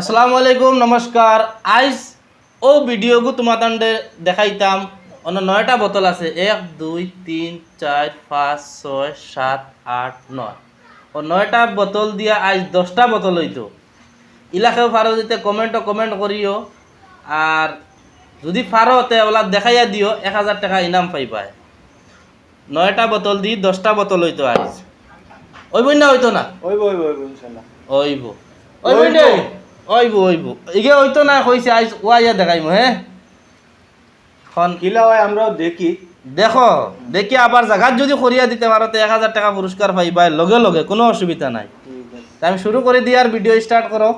আসসালামু আলাইকুম নমস্কার। আইজ ও ভিডিওগু তোমাদের দেখাইতাম। অন্য নয়টা বোতল আছে। এক দুই তিন চার পাঁচ ছয় সাত আট নয়। ও নয়টা বোতল দিয়া আজ দশটা বোতল হইতো। ইলাকেও ফারো দিতে কমেন্টও কমেন্ট করিও। আর যদি ফারো তে ওলা দেখাইয়া দিও এক হাজার টাকা ইনাম পাইবাই নয়টা বোতল দি দশটা বোতল হইতো আজ ওইব না হইতো না? ওইব ওইব ওইব ওইব ওইব নে? ওইব ওইব। ইগে হইতো না কইছে আইজ ওয়াইয়া দেখাইমু হে? খন। কিলা হয় আমরাও দেখি। দেখো দেখি আবার জায়গাত যদি করিয়া দিতে পারো তো এক হাজার টাকা পুরস্কার পাইবাই লগে লগে কোনো অসুবিধা নাই। আমি শুরু করে দিই আর ভিডিও স্টার্ট করো।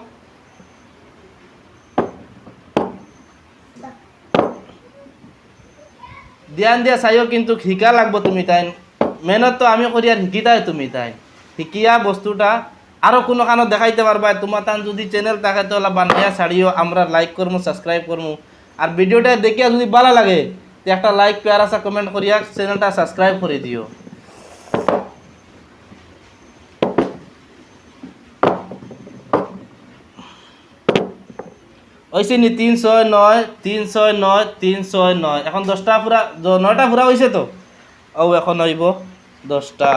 ধ্যান দিয়া চাইও কিন্তু শিকা লাগবো তুমি তাই মেহনত তো আমি করি আর শিকিতাই তুমি তাই শিকিয়া বস্তুটা আরও কোনো কানো দেখাইতে পারবা তোমার তান যদি চ্যানেল থাকে তো ওলা বানাইয়া ছাড়িও, আমরা লাইক করব সাবস্ক্রাইব করব আর ভিডিওটা দেখিয়া যদি ভালো লাগে, তো একটা লাইক পেয়ার আসা কমেন্ট করিয়া চ্যানেলটা সাবস্ক্রাইব করে দিও। হয়েছে নি তিন ছয় নয় তিন ছয় নয় তিন ছয় নয়। এখন দশটা পুরা নয়টা পুরা হয়েছে তো? ও এখন হইব দশটা।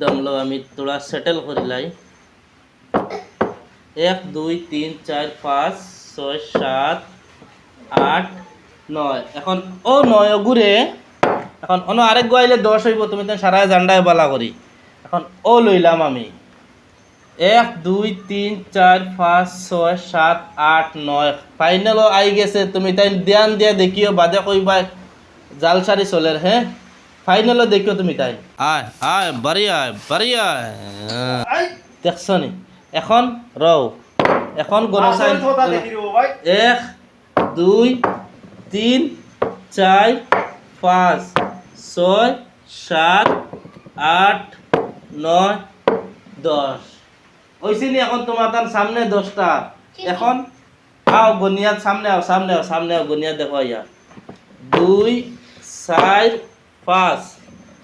দমলো আমি তোরা সেটেল করিলাই এক, দুই, তিন, চার, পাঁচ, ছয়, সাত, আট, নয়। এখন, ও নয় ঘুরে এখন অন্য আরেক গোয়াইলে দশ হইব, তুমি তো সারা জান্ডায় বালা করি। এখন, ও লইলাম আমি। এক, দুই, তিন, চার, পাঁচ, ছয়, সাত, আট, নয়। ফাইনালও আই গেছে, তুমি তাই ধ্যান দিয়া দেখিও, বাদে কইবা জাল সারি চলের হ্যাঁ ফাইনালও দেখিও তুমি তাই। আয় আয় বাড়ি আয় বাড়ি আয়। দেখছ নি এখন রও এখন গণসাই আসল কথা দেখি রে ভাই। এক দুই তিন চার পাঁচ ছয় সাত আট নয় দশ। হয়েছে নি এখন তোমার তার সামনে দশটা। এখন আও গনিয়ার সামনে আও সামনে আও সামনে আও গনিয়া দেখো ইয়া দুই চার পাঁচ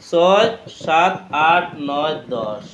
ছয় সাত আট নয় দশ।